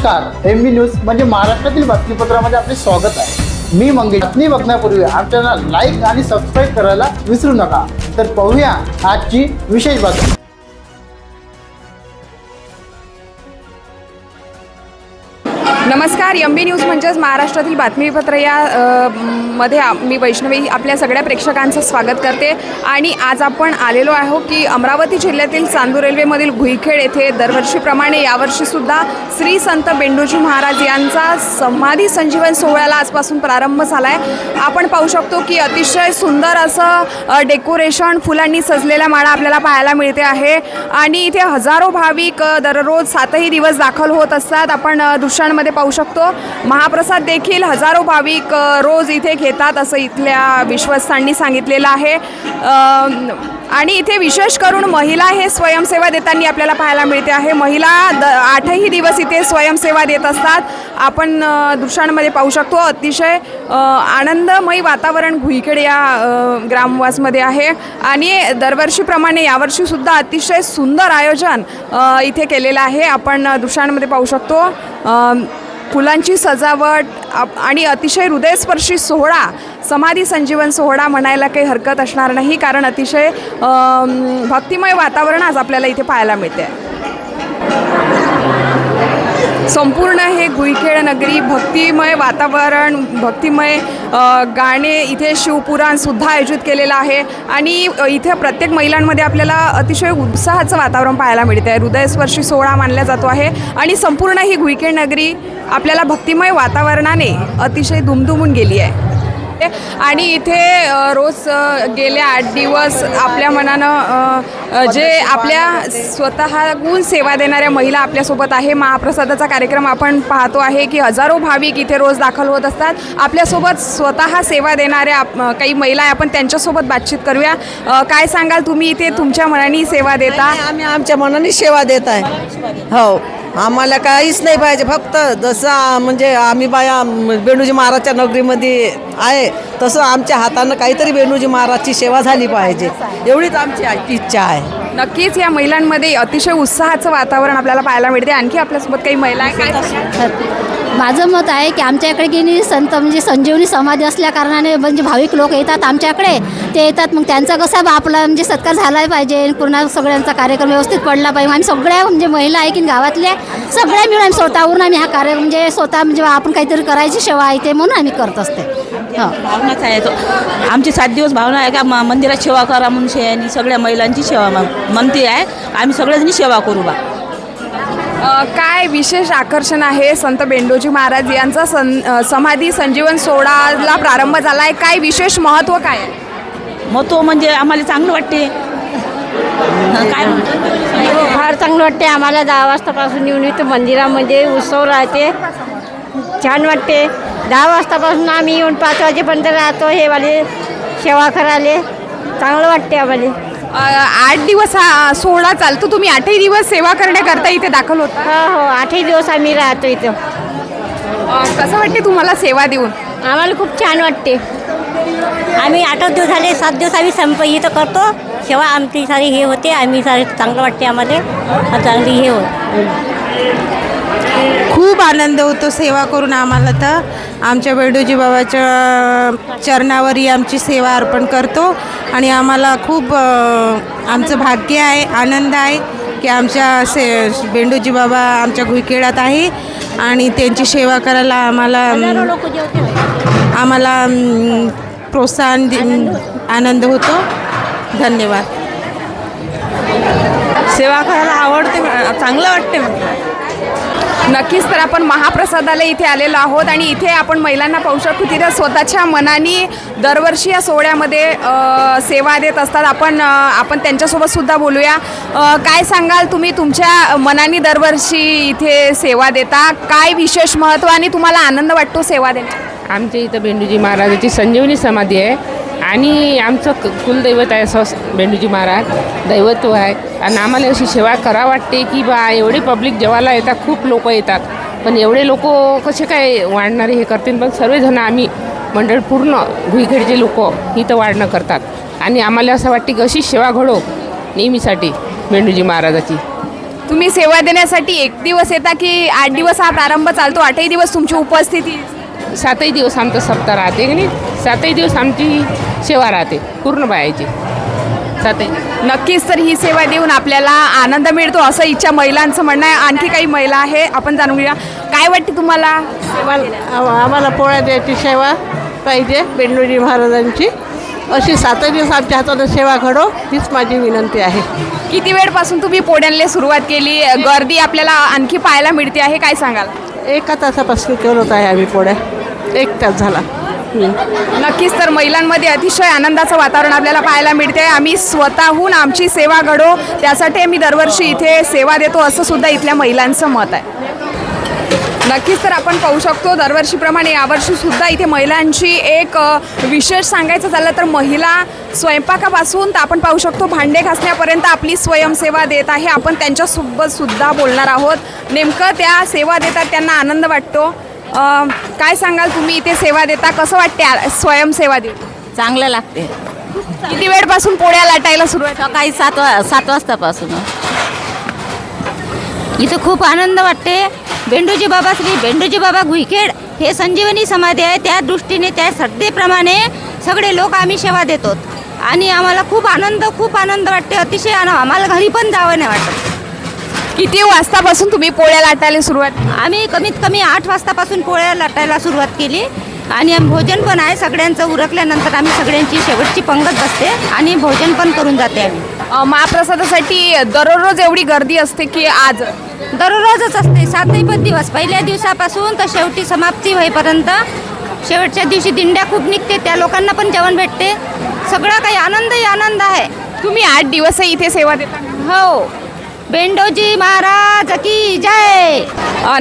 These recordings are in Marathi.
नमस्कार. एम बी न्यूज म्हणजे महाराष्ट्रातील बातमीपत्रामध्ये आपले स्वागत आहे. मी मंगेश. बातमी बघण्यापूर्वी आमच्याला लाईक आणि सबस्क्राईब करायला विसरू नका. तर पाहूया आजची विशेष बातमी. नमस्कार एम बी न्यूज म्हणजेच महाराष्ट्रातील बातमीपत्र या मध्ये मी वैष्णवी आपल्या सगळ्या प्रेक्षकांचं स्वागत करते. आणि आज आपण आलेलो आहो की अमरावती जिल्ह्यातील चांदूर रेल्वेमधील घुईखेड येथे दरवर्षीप्रमाणे यावर्षीसुद्धा श्री संत बेंडूजी महाराज यांचा समाधी संजीवन सोहळ्याला आजपासून प्रारंभ झाला आहे आपण पाहू शकतो की अतिशय सुंदर असं डेकोरेशन फुलांनी सजलेल्या माळा आपल्याला पाहायला मिळते आहे. आणि इथे हजारो भाविक दररोज सातही दिवस दाखल होत असतात. आपण दृश्यांमध्ये पाहू शकतो. महाप्रसाद देखील हजारो भाविक रोज इथे घेतात असं इथल्या विश्वस्तांनी सांगितलेलं आहे. आणि इथे विशेष करून महिला हे स्वयंसेवा देताना आपल्याला पाहायला मिळते आहे. महिला द आठही दिवस इथे स्वयंसेवा देत असतात. आपण दृश्यांमध्ये पाहू शकतो. अतिशय आनंदमय आनंदमयी वातावरण घुईखेड या ग्रामवासमध्ये आहे. आणि दरवर्षीप्रमाणे यावर्षीसुद्धा अतिशय सुंदर आयोजन इथे केलेलं आहे. आपण दृश्यांमध्ये पाहू शकतो. फुलांची सजावट आप- आणि अतिशय हृदयस्पर्शी सोहळा समाधी संजीवन सोहळा म्हणायला काही हरकत असणार नाही कारण अतिशय भक्तिमय वातावरण आज आपल्याला इथे पाहायला मिळते संपूर्ण हे गुईखेड नगरी भक्तिमय वातावरण भक्तिमय गाणे इथे शिवपुराणसुद्धा आयोजित केलेलं आहे. आणि इथे प्रत्येक महिलांमध्ये आपल्याला अतिशय उत्साहाचं वातावरण पाहायला मिळतं आहे हृदयस्पर्शी सोहळा मानला जातो आहे. आणि संपूर्ण ही गुईखेड नगरी आपल्याला भक्तिमय वातावरणाने अतिशय दुमदुमून गेली आहे. आणि इथे रोज गेले आठ दिवस आपल्या मनानं जे आपल्या स्वतःहून सेवा देणाऱ्या महिला आपल्यासोबत आहे महाप्रसादाचा कार्यक्रम आपण पाहतो आहे की हजारो भाविक इथे रोज दाखल होत असतात. आपल्यासोबत स्वतः सेवा देणाऱ्या आप- काही महिला आहे आपण त्यांच्यासोबत बातचीत करूया. काय सांगाल तुम्ही इथे तुमच्या मनाने सेवा देता? आम्ही आमच्या मनाने सेवा देत आहे. हो. आम्हाला काहीच नाही पाहिजे फक्त जसं म्हणजे आम्ही बाया म, बेणूजी महाराजच्या नगरीमध्ये आहे तसं आमच्या हातानं काहीतरी बेणूजी महाराजची सेवा झाली पाहिजे. एवढीच आमची इच्छा आहे. नक्कीच या महिलांमध्ये अतिशय उत्साहाचं वातावरण आपल्याला पाहायला मिळते. आणखी आपल्यासोबत काही महिला आहे काय? माझं मत आहे की आमच्याकडे की नाही संत म्हणजे संजीवनी समाधी असल्या कारणाने म्हणजे भाविक लोक येतात आमच्याकडे. ते येतात मग त्यांचा कसा बा आपला म्हणजे सत्कार झाला पाहिजे पूर्ण सगळ्यांचा कार्यक्रम व्यवस्थित पडला पाहिजे. आणि सगळ्या म्हणजे महिला आहे की गावातल्या सगळ्या मिळून आम्ही स्वतःहून आम्ही हा कार्य म्हणजे स्वतः म्हणजे आपण काहीतरी करायची सेवा आहे ते म्हणून आम्ही करत असते. हो. भावनाच आहे तो. आमची सात दिवस भावना आहे का म- मंदिरात सेवा करा म्हणून शे आणि सगळ्या महिलांची सेवा म- म्हणते आहे आम्ही सगळ्यांनी सेवा करू बा. अ, काय विशेष आकर्षण आहे संत बेंडोजी महाराज यांचा सन अ, समाधी संजीवन सोहळाला प्रारंभ झाला आहे काय विशेष महत्त्व काय आहे? मग तो म्हणजे आम्हाला चांगलं वाटते. हं, काय म्हणतो? फार चांगलं वाटते. आम्हाला दहा वाजतापासून येऊन इथं मंदिरामध्ये उत्सव राहते. छान वाटते. दहा वाजतापासून आम्ही येऊन पाच वाजेपर्यंत राहतो. हे वाले सेवा करायला. चांगलं वाटते आम्हाला. आठ दिवस हा सोहळा चालतो. तुम्ही आठही दिवस सेवा करण्याकरता इथे दाखल होता. हो हो. आठही दिवस आम्ही राहतो इथं. कसं वाटते तुम्हाला सेवा देऊन? आम्हाला खूप छान वाटते. आम्ही आठ दिवस झाले सात दिवस आम्ही संप इथं करतो. सेवा आमची सारी हे होते आम्ही सारे चांगलं वाटते आम्हाला. चांगली हे होत. खूप आनंद होतो सेवा करून आम्हाला तर. आमच्या बेडूजी बाबाच्या चरणावरही आमची सेवा अर्पण करतो आणि आम्हाला खूप आमचं भाग्य आहे आनंद आहे की आमच्या से बेंडूजी बाबा आमच्या घुईखेडात आहे आणि त्यांची सेवा करायला आम्हाला आम्हाला प्रोत्साहन आनंद होतो. धन्यवाद. सेवा करायला आवडते चांगलं वाटते. नक्कीच तर आपण महाप्रसादाला इथे आलेलो आहोत आणि इथे आपण महिलांना पाहू शकतो तिथे स्वतःच्या मनाने दरवर्षी या सोहळ्यामध्ये सेवा देत असतात. आपण आपण त्यांच्यासोबत सुद्धा बोलूया. काय सांगाल तुम्ही? तुमच्या मनाने दरवर्षी इथे सेवा देता. काय विशेष महत्त्व आणि तुम्हाला आनंद वाटतो सेवा देण्यात? आमच्या इथं भेंडूजी महाराजाची संजीवनी समाधी आहे. आणि आमचं क- कुलदैवत आहे सस बेंडूजी महाराज दैवत्व आहे. आणि आम्हाला अशी सेवा करा वाटते की बा एवढी पब्लिक जेवायला येतात खूप लोक येतात. पण एवढे लोक कसे काय वाढणारे हे करतील? पण सर्वजण आम्ही मंडळ पूर्ण भुईखेडचे लोक इथं वाढणं करतात. आणि आम्हाला असं वाटते की अशी सेवा घडो नेहमीसाठी बेंडूजी महाराजाची. तुम्ही सेवा देण्यासाठी एक दिवस येता की आठ दिवस हा प्रारंभ चालतो? आठही दिवस तुमची उपस्थिती सातही दिवस आमचा सप्ताह राहते की नाही? सातही दिवस आमची सेवा राहते पूर्ण बायाची. सातही. नक्कीच तर ही सेवा देऊन आपल्याला आनंद मिळतो असं इच्छा महिलांचं म्हणणं आहे. आणखी काही महिला आहे आपण जाणून घेऊया. काय वाटते तुम्हाला? आम्हाला आम्हाला पोळ्या द्यायची सेवा पाहिजे बेंडोजी महाराजांची. अशी सातही दिवस आमच्या हातानं सेवा घडो हीच माझी विनंती आहे. किती वेळपासून तुम्ही पोड्यांना सुरुवात केली? गर्दी आपल्याला आणखी पाहायला मिळते आहे काय सांगाल? एका तासापासून करत आहे आम्ही पोळ्या. एक तास झाला. नक्कीच तर महिलांमध्ये अतिशय आनंदाचं वातावरण आपल्याला पाहायला मिळते आम्ही स्वतःहून आमची सेवा घडो त्यासाठी आम्ही दरवर्षी इथे सेवा देतो असं सुद्धा इथल्या महिलांचं मत आहे. नक्कीच तर आपण पाहू शकतो दरवर्षीप्रमाणे यावर्षी सुद्धा इथे महिलांची एक विशेष सांगायचं झालं तर महिला स्वयंपाकापासून तर आपण पाहू शकतो भांडे घासण्यापर्यंत आपली स्वयंसेवा देत आहे. आपण त्यांच्यासोबत सुद्धा बोलणार आहोत. नेमकं त्या सेवा देतात त्यांना आनंद वाटतो. अ, काय सांगाल तुम्ही? इथे सेवा देता. कसं वाटते आ- स्वयंसेवा देऊ चांगलं लागते. किती वेळपासून पोळ्या लाटायला सुरुवात सकाळी सात वा सात वाजतापासून. इथं खूप आनंद वाटते. बेंडूजी बाबा श्री बेंडूजी बाबा घुईखेड हे संजीवनी समाधी आहे. त्या दृष्टीने त्या श्रद्धेप्रमाणे सगळे लोक आम्ही सेवा देतो. आणि आम्हाला खूप आनंद खूप आनंद वाटते. अतिशय आम्हाला घरी पण जावं नाही वाटत. किती वाजतापासून तुम्ही पोळ्या लाटायला सुरुवात? आम्ही कमीत कमी आठ वाजतापासून पोळ्या लाटायला सुरुवात केली. आणि भोजन पण आहे सगळ्यांचं उरकल्यानंतर आम्ही सगळ्यांची शेवटची पंगत बसते आणि भोजन पण करून जाते आम्ही. अ, महाप्रसादासाठी दररोज एवढी गर्दी असते की आज? दररोजच असते सातही पण दिवस. पहिल्या दिवसापासून तर शेवटी समाप्ती होईपर्यंत. शेवटच्या दिवशी दिंड्या खूप निघते त्या लोकांना पण जेवण भेटते. सगळा काही आनंदही आनंद आहे. तुम्ही आठ दिवस इथे सेवा देता? हो. बेंडोजी महाराज की जय.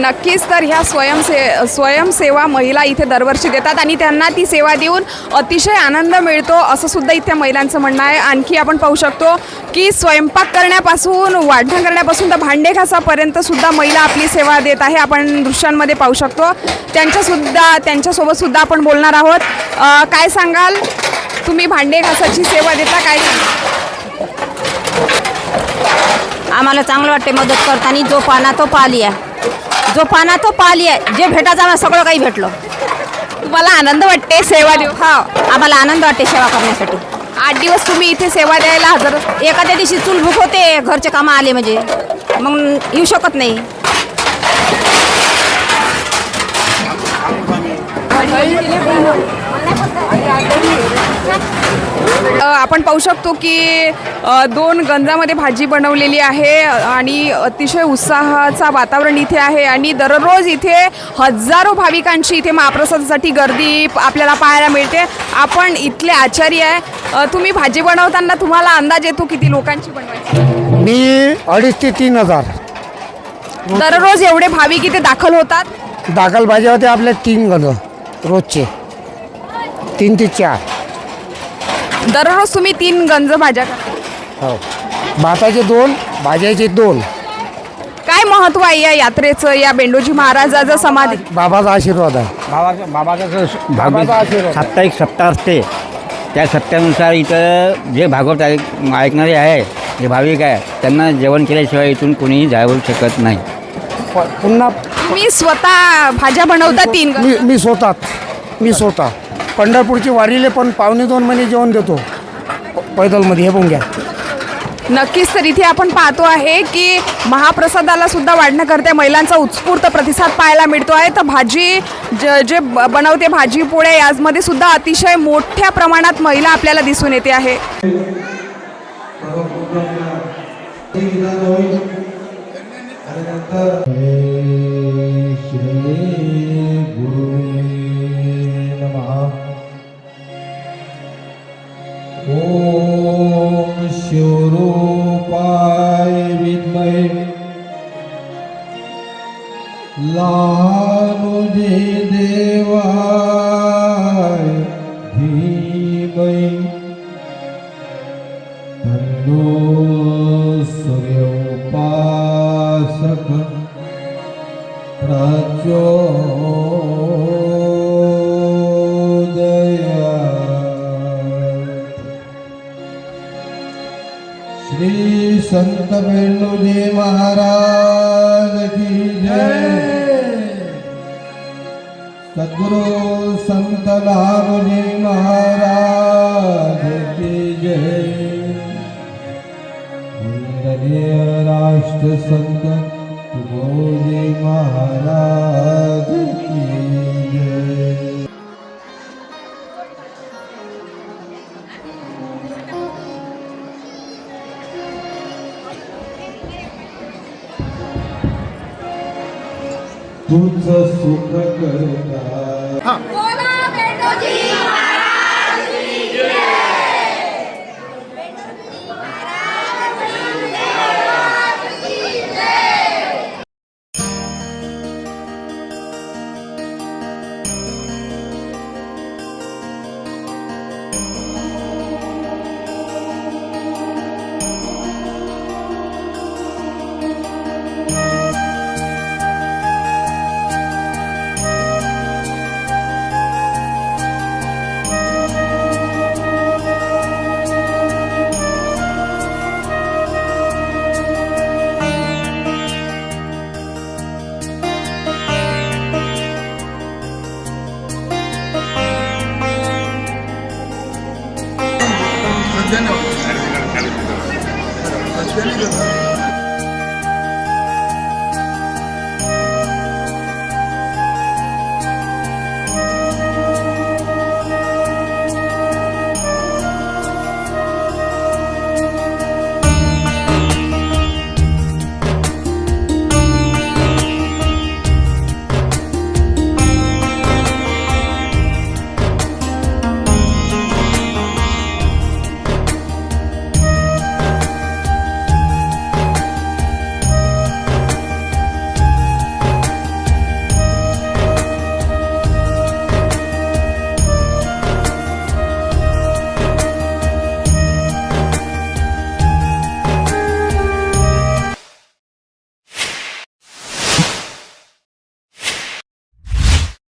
नक्कीच तर ह्या स्वयंसे स्वयंसेवा महिला इथे दरवर्षी देतात आणि त्यांना ती सेवा देऊन अतिशय आनंद मिळतो असं सुद्धा इथे महिलांचं म्हणणं आहे. आणखी आपण पाहू शकतो की स्वयंपाक करण्यापासून वाढण करण्यापासून तर भांडे घासापर्यंत सुद्धा महिला आपली सेवा देत आहे. आपण दृश्यांमध्ये पाहू शकतो. त्यांच्यासुद्धा त्यांच्यासोबत सुद्धा आपण बोलणार आहोत. काय सांगाल? तुम्ही भांडे घासाची सेवा देता काय? आम्हाला चांगलं वाटते मदत करताना. जो पाना तो पाली आहे. जो पाना तो पाली आहे. जे भेटायचं आम्हाला सगळं काही भेटलं. तुम्हाला आनंद वाटते सेवा देऊ हा आम्हाला आनंद वाटते सेवा करण्यासाठी. आठ दिवस तुम्ही इथे सेवा द्यायला हजर. एखाद्या दिवशी चूल भूक होते घरचे कामं आले म्हणजे. मग येऊ शकत नाही. अ, आपण पाहू शकतो की दोन गंजामध्ये भाजी बनवलेली आहे आणि अतिशय उत्साहाचा वातावरण इथे आहे आणि दररोज इथे हजारो भाविकांची इथे महाप्रसादासाठी गर्दी आपल्याला पाहायला मिळते. आपण इथले आचार्य आहे. तुम्ही भाजी बनवताना तुम्हाला अंदाज येतो किती लोकांची बनवायची? मी अडीच ते तीन हजार. दररोज एवढे भाविक इथे दाखल होतात? दाखल भाज्या होते आपल्या तीन गण रोजचे. तीन ते चार. दररोज तुम्ही तीन गंज भाज्या हो. भाताचे दोन भाज्याचे दोन. काय महत्त्व आहे या यात्रेचं या बेंडोजी महाराजाचं समाधी? बाबाचा आशीर्वाद आहे. बाबाचा बाबाचा आशीर्वाद. साप्ताहिक सप्ताह असते. त्या सप्त्यानुसार इथं जे भागवत ऐक ऐकणारे आहे जे भाविक आहे त्यांना जेवण केल्याशिवाय इथून कोणीही जाऊ शकत नाही. प- पुन्हा तुम्ही स्वतः भाज्या बनवता तीन गंज? मी मी स्वतः मी स्वतः. पंढरपूरची वारीले पण पावणे दोन महिने जेवण देतो. पैदलमध्ये हे पण घ्या. नक्कीच तर इथे आपण पाहतो आहे की महाप्रसादाला सुद्धा वाढण्याकरता महिलांचा उत्स्फूर्त प्रतिसाद पाहायला मिळतो आहे. तर भाजी ज जे बनवते भाजी पोळ्या यामध्ये सुद्धा अतिशय मोठ्या प्रमाणात महिला आपल्याला दिसून येते आहे. सद्गुरु संत नामजी महाराज की जय। वंदनीय राष्ट्र संत तुकोजी महाराज। तुझ सुख करता.